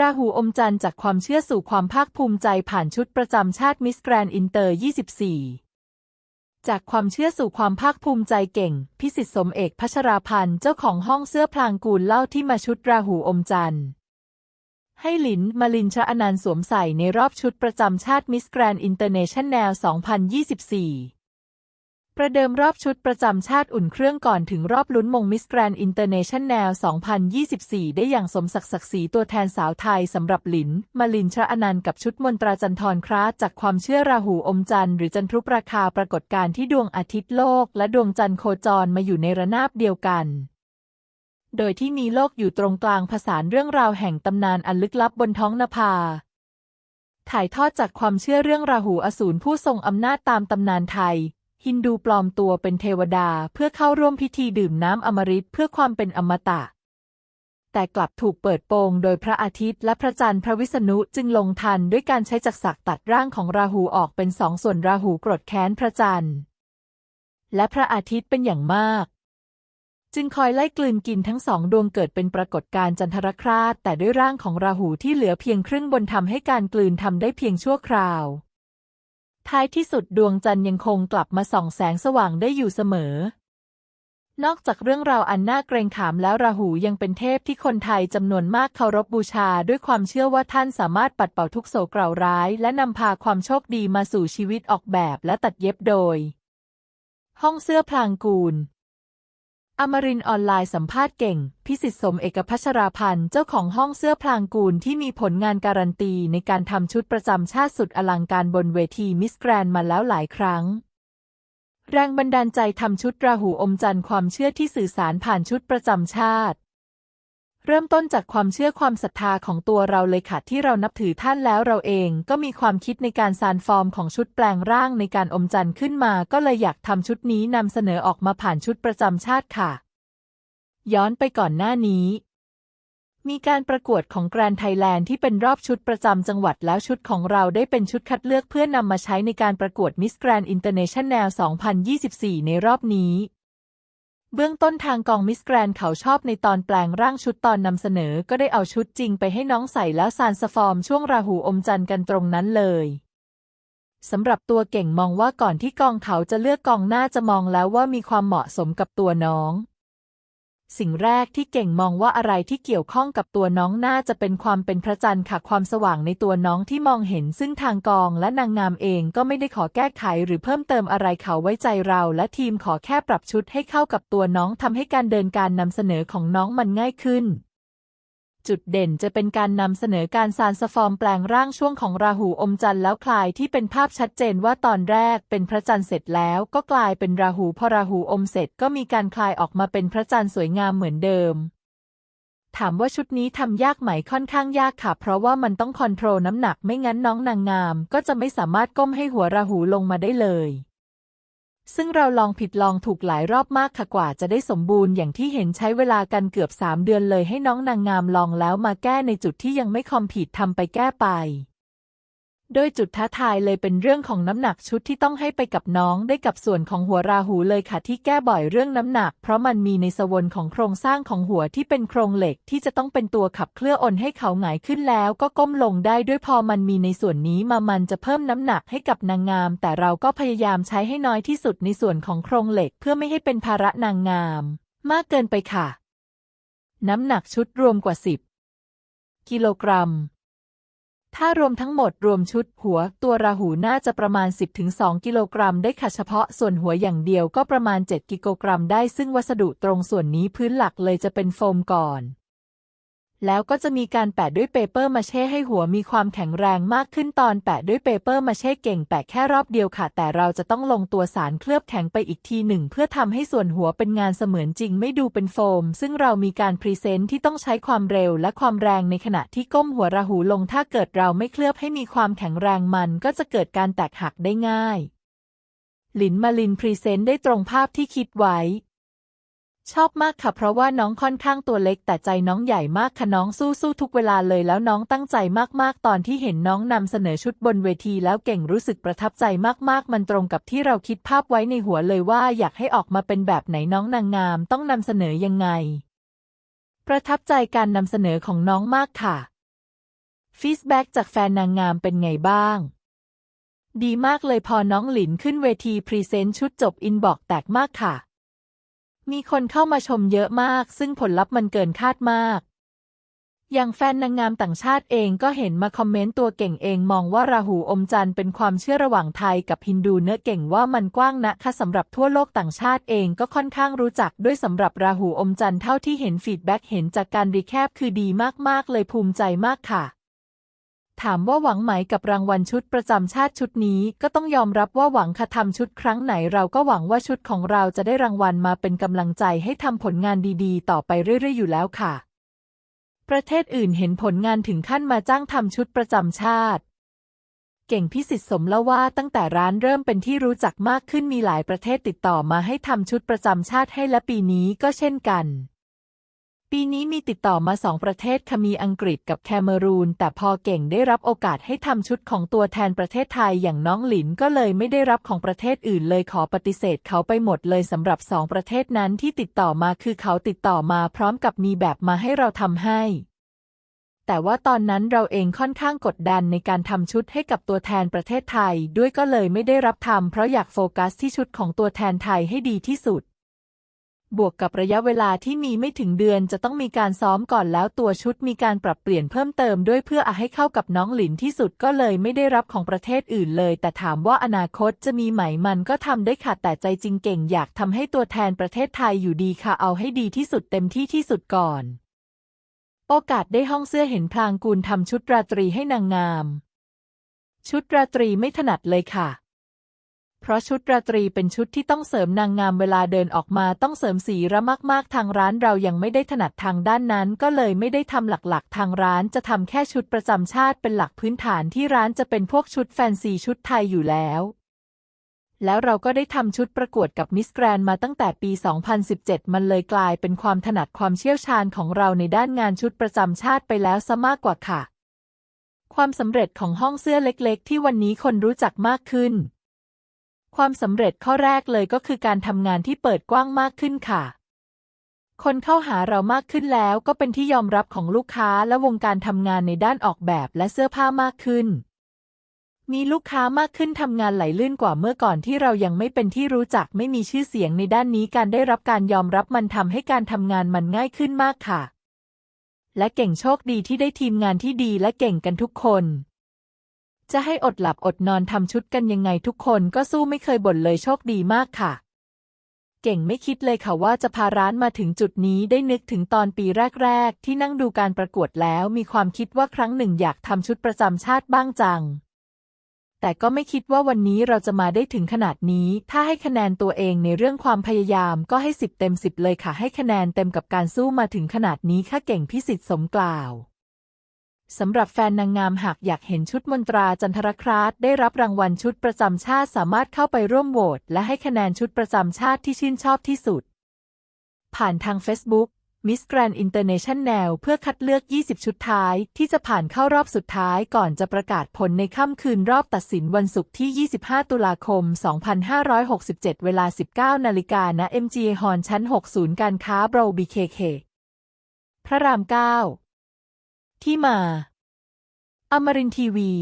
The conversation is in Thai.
ราหูอมจันทร์จากความเชื่อสู่ความภาคภูมิใจผ่านชุดประจำชาติมิสแกรนอินเตอร์ 24 จากความเชื่อสู่ความภาคภูมิใจเก่ง พิสิทธิสมเอกพัชราพันธ์เจ้าของห้องเสื้อพลางกูลเล่าที่มาชุดราหูอมจันทร์ให้หลิน มาลินชะอนันต์สวมใส่ในรอบชุดประจำชาติมิสแกรนอินเตอร์เนชั่นแนล 2024 ประเดิมรอบชุดประจำชาติอุ่นเครื่องก่อนถึงรอบลุ้นมงมิสแกรนอินเตอร์เนชั่นแนล 2024 ได้อย่างสมศักดิ์ศักดิ์ศรีตัวแทนสาวไทยสำหรับหลิน มาลินชะอนันต์กับชุดมนตราจันทร์คราจากความเชื่อราหูอมจันทร์หรือจันทรุปราคาปรากฏการณ์ที่ดวงอาทิตย์โลก และดวงจันทร์โคจรมาอยู่ในระนาบเดียวกันโดยที่มีโลกอยู่ตรงกลางผสานเรื่องราวแห่งตำนานอันลึกลับบนท้องนภา ถ่ายทอดจากความเชื่อเรื่องราหูอสูรผู้ทรงอำนาจตามตำนานไทย ฮินดูปลอมตัวเป็นเทวดาเพื่อเข้าร่วมพิธีดื่มน้ำอมฤตเพื่อความเป็นอมตะ แต่กลับถูกเปิดโปงโดยพระอาทิตย์และพระจันทร์พระวิษณุจึงลงทันด้วยการใช้จักรสักตัดร่างของราหูออกเป็นสองส่วนราหูกรธแค้นพระจันทร์ และพระอาทิตย์เป็นอย่างมาก จึงคอยไล่กลืนกินทั้งสองดวงเกิดเป็นปรากฏการณ์จันทรคราสแต่ด้วยร่างของราหูที่เหลือเพียงครึ่งบนทำให้การกลืนทำได้เพียงชั่วคราว ท้ายที่สุดดวงจันทร์ยังคงกลับมาส่องแสงสว่างได้อยู่เสมอ นอกจากเรื่องราวอันน่าเกรงขามแล้วราหูยังเป็นเทพที่คนไทยจำนวนมากเคารพบบูชาด้วยความเชื่อว่าท่านสามารถปัดเป่าทุกโศกเกล่าร้าย และนำพาความโชคดีมาสู่ชีวิตออกแบบและตัดเย็บโดย ห้องเสื้อพลางกูล อมรินออนไลน์สัมภาษณ์เก่ง พิสิทธิสมเอกพัชราพันธ์เจ้าของห้องเสื้อพลางกูลที่มีผลงานการันตีในการทำชุดประจำชาติสุดอลังการบนเวทีมิสแกรนมาแล้วหลายครั้ง แรงบันดาลใจทำชุดราหูอมจันทร์ความเชื่อที่สื่อสารผ่านชุดประจำชาติ เริ่มต้นจากความเชื่อความศรัทธาของตัวเราเลยค่ะที่เรานับถือท่านแล้วเราเองก็มีความคิดในการสานฟอร์มของชุดแปลงร่างในการอมจันทร์ขึ้นมา ก็เลยอยากทำชุดนี้นำเสนอออกมาผ่านชุดประจำชาติค่ะ ย้อนไปก่อนหน้านี้ มีการประกวดของแกรนไทยแลนด์ที่เป็นรอบชุดประจำจังหวัดแล้วชุดของเราได้เป็นชุดคัดเลือกเพื่อนำมาใช้ในการประกวดมิสแกรนอินเตอร์เนชั่นแนล 2024 ในรอบนี้ เบื้องต้นทางกองมิสแกรนเขาชอบในตอนแปลงร่างชุดตอนนำเสนอก็ได้เอาชุดจริงไปให้น้องใส่แล้วซานสฟอร์มช่วงราหูอมจันทร์กันตรงนั้นเลยสำหรับตัวเก่งมองว่าก่อนที่กองเขาจะเลือกกองหน้าจะมองแล้วว่ามีความเหมาะสมกับตัวน้อง สิ่งแรกที่เก่งมองว่าอะไรที่เกี่ยวข้องกับตัวน้องน่าจะเป็นความเป็นพระจันทร์ค่ะความสว่างในตัวน้องที่มองเห็น ซึ่งทางกองและนางงามเองก็ไม่ได้ขอแก้ไขหรือเพิ่มเติมอะไรเขาไว้ใจเรา และทีมขอแค่ปรับชุดให้เข้ากับตัวน้องทำให้การเดินการนำเสนอของน้องมันง่ายขึ้น จุดเด่นจะเป็นการนำเสนอการซานสฟอร์มแปลงร่างช่วงของราหูอมจันทร์แล้วคลายที่เป็นภาพชัดเจนว่าตอนแรกเป็นพระจันทร์เสร็จแล้วก็กลายเป็นราหูพอราหูอมเสร็จก็มีการคลายออกมาเป็นพระจันทร์สวยงามเหมือนเดิม ถามว่าชุดนี้ทำยากไหมค่อนข้างยากค่ะ เพราะว่ามันต้องคอนโทรลน้ำหนักไม่งั้นน้องนางงาม ก็จะไม่สามารถก้มให้หัวราหูลงมาได้เลย ซึ่งเราลองผิดลองถูกหลายรอบมากค่ะกว่าจะได้สมบูรณ์อย่างที่เห็นใช้เวลากันเกือบ 3 เดือนเลยให้น้องนางงามลองแล้วมาแก้ในจุดที่ยังไม่คอมผิดทำไปแก้ไป โดยจุดท้าทายเลยเป็นเรื่องของน้ำหนักชุดที่ต้องให้ไปกับน้องได้กับส่วนของหัวราหูเลยค่ะที่แก้บ่อยเรื่องน้ำหนัก เพราะมันมีในสวนของโครงสร้างของหัวที่เป็นโครงเหล็กที่จะต้องเป็นตัวขับเคลื่อนอนให้เขาหงายขึ้นแล้ว ก็ก้มลงได้ด้วยพอมันมีในส่วนนี้มามันจะเพิ่มน้ำหนักให้กับนางงาม แต่เราก็พยายามใช้ให้น้อยที่สุดในส่วนของโครงเหล็ก เพื่อไม่ให้เป็นภาระนางงาม มากเกินไปค่ะ น้ำหนักชุดรวมกว่า 10 กิโลกรัม ถ้ารวมทั้งหมดรวมชุดหัวตัวราหูน่าจะประมาณ 10-2 กิโลกรัมได้ค่ะเฉพาะส่วนหัวอย่างเดียวก็ประมาณ 7 กิโลกรัมได้ซึ่งวัสดุตรงส่วนนี้พื้นหลักเลยจะเป็นโฟมก่อน แล้วก็จะมีการแปะด้วยเปเปอร์มาเช่ให้หัวมีความแข็งแรงมากขึ้นตอนแปะด้วยเปเปอร์มาเช่เก่งแปะแค่รอบเดียวค่ะ แต่เราจะต้องลงตัวสารเคลือบแข็งไปอีกทีหนึ่ง เพื่อทำให้ส่วนหัวเป็นงานเสมือนจริงไม่ดูเป็นโฟม ซึ่งเรามีการพรีเซนต์ที่ต้องใช้ความเร็วและความแรงในขณะที่ก้มหัวราหูลงถ้าเกิดเราไม่เคลือบให้มีความแข็งแรงมัน ก็จะเกิดการแตกหักได้ง่ายหลินมาลินพรีเซนต์ได้ตรงภาพที่คิดไว้ ชอบมากค่ะเพราะว่าน้องค่อนข้างตัวเล็กแต่ใจน้องใหญ่มากค่ะน้องสู้สู้ทุกเวลาเลยแล้วน้องตั้งใจมากๆ ตอนที่เห็นน้องนำเสนอชุดบนเวทีแล้วเก่งรู้สึกประทับใจมากๆ มันตรงกับที่เราคิดภาพไว้ในหัวเลยว่าอยากให้ออกมาเป็นแบบไหนน้องนางงามต้องนำเสนอยังไง ประทับใจการนำเสนอของน้องมากค่ะฟีดแบ็กจากแฟนนางงามเป็นไงบ้างดีมากเลยพอน้องหลินขึ้นเวทีพรีเซนต์ชุดจบอินบอกแตกมากค่ะ มีคนเข้ามาชมเยอะมาก ซึ่งผลลัพธ์มันเกินคาดมาก อย่างแฟนนางงามต่างชาติเองก็เห็นมาคอมเมนต์ตัวเก่งเองมองว่าราหูอมจันทร์เป็นความเชื่อระหว่างไทยกับฮินดูเนื้อเก่งว่ามันกว้างนะคะสำหรับทั่วโลกต่างชาติเองก็ค่อนข้างรู้จักด้วยสำหรับราหูอมจันทร์เท่าที่เห็นฟีดแบ็กเห็นจากการรีแคปคือดีมากๆ เลยภูมิใจมากค่ะ ถามว่าหวังไหมกับรางวัลชุดประจำชาติชุดนี้ ก็ต้องยอมรับว่าหวังค่ะทำชุดครั้งไหนเราก็หวังว่าชุดของเราจะได้รางวัลมาเป็นกำลังใจให้ทำผลงานดีๆ ต่อไปเรื่อยๆ อยู่แล้วค่ะ ประเทศอื่นเห็นผลงานถึงขั้นมาจ้างทำชุดประจำชาติ เก่งพิสิทธิ์สมเล่าว่าตั้งแต่ร้านเริ่มเป็นที่รู้จักมากขึ้นมีหลายประเทศติดต่อมาให้ทำชุดประจำชาติให้และปีนี้ก็เช่นกัน ปีนี้มีติดต่อมาสองประเทศคมีอังกฤษกับแคเมรูน แต่พอเก่งได้รับโอกาสให้ทำชุดของตัวแทนประเทศไทยอย่างน้องหลินก็เลยไม่ได้รับของประเทศอื่นเลยขอปฏิเสธเขาไปหมดเลยสำหรับสองประเทศนั้นที่ติดต่อมาคือเขาติดต่อมาพร้อมกับมีแบบมาให้เราทำให้ แต่ว่าตอนนั้นเราเองค่อนข้างกดดันในการทำชุดให้กับตัวแทนประเทศไทย ด้วยก็เลยไม่ได้รับทำเพราะอยากโฟกัสที่ชุดของตัวแทนไทยให้ดีที่สุด บวกกับระยะเวลาที่มีไม่ถึงเดือนจะต้องมีการซ้อมก่อนแล้วตัวชุดมีการปรับเปลี่ยนเพิ่มเติมด้วยเพื่ออให้เข้ากับน้องหลินที่สุดก็เลยไม่ได้รับของประเทศอื่นเลย แต่ถามว่าอนาคตจะมีไหมมันก็ทำได้ค่ะแต่ใจจริงเก่งอยากทำให้ตัวแทนประเทศไทยอยู่ดีค่ะเอาให้ดีที่สุดเต็มที่ที่สุดก่อน โอกาสได้ห้องเสื้อเห็นพลางกูลทำชุดราตรีให้นางงาม ชุดราตรีไม่ถนัดเลยค่ะ เพราะชุดราตรีเป็นชุดที่ต้องเสริมนางงามเวลาเดินออกมาต้องเสริมสีระมาก ๆ ทางร้านเรายังไม่ได้ถนัดทางด้านนั้น ก็เลยไม่ได้ทำหลักๆ ทางร้านจะทำแค่ชุดประจำชาติเป็นหลักพื้นฐานที่ร้านจะเป็นพวกชุดแฟนซีชุดไทยอยู่แล้วแล้วเราก็ได้ทำชุดประกวดกับมิสแกรนมาตั้งแต่ปี 2017 มันเลยกลายเป็นความถนัดความเชี่ยวชาญของเราในด้านงานชุดประจำชาติไปแล้วซะมากกว่าค่ะ ความสำเร็จของห้องเสื้อเล็กๆ ที่วันนี้คนรู้จักมากขึ้น ความสำเร็จข้อแรกเลยก็คือการทำงานที่เปิดกว้างมากขึ้นค่ะ คนเข้าหาเรามากขึ้นแล้วก็เป็นที่ยอมรับของลูกค้าและวงการทำงานในด้านออกแบบและเสื้อผ้ามากขึ้น มีลูกค้ามากขึ้นทำงานไหลลื่นกว่าเมื่อก่อนที่เรายังไม่เป็นที่รู้จักไม่มีชื่อเสียงในด้านนี้การได้รับการยอมรับมันทำให้การทำงานมันง่ายขึ้นมากค่ะ และเก่งโชคดีที่ได้ทีมงานที่ดีและเก่งกันทุกคน จะให้อดหลับอดนอนทำชุดกันยังไงทุกคนก็สู้ไม่เคยบ่นเลยโชคดีมากค่ะ เก่งไม่คิดเลยค่ะว่าจะพาร้านมาถึงจุดนี้ได้นึกถึงตอนปีแรก ๆ ที่นั่งดูการประกวดแล้วมีความคิดว่าครั้งหนึ่งอยากทำชุดประจำชาติบ้างจัง แต่ก็ไม่คิดว่าวันนี้เราจะมาได้ถึงขนาดนี้ ถ้าให้คะแนนตัวเองในเรื่องความพยายามก็ให้สิบเต็มสิบเลยค่ะให้คะแนนเต็มกับการสู้มาถึงขนาดนี้ค่ะเก่งพิสิทธิ์สมกล่าว สำหรับแฟนนางงามหากอยากเห็นชุดมนตราจันทรคราสได้รับรางวัลชุดประจำชาติสามารถเข้าไปร่วมโหวตและให้คะแนนชุดประจำชาติที่ชื่นชอบที่สุด ผ่านทาง Facebook Miss Grand International เพื่อคัดเลือก 20 ชุดท้ายที่จะผ่านเข้ารอบสุดท้ายก่อนจะประกาศผลในค่ำคืนรอบตัดสินวันศุกร์ที่ 25 ตุลาคม 2567 เวลา 19 นาฬิกาณ MGA Hall ชั้น 6 ศูนย์การค้าโบร BKK พระราม 9 ที่มา อมรินทีวี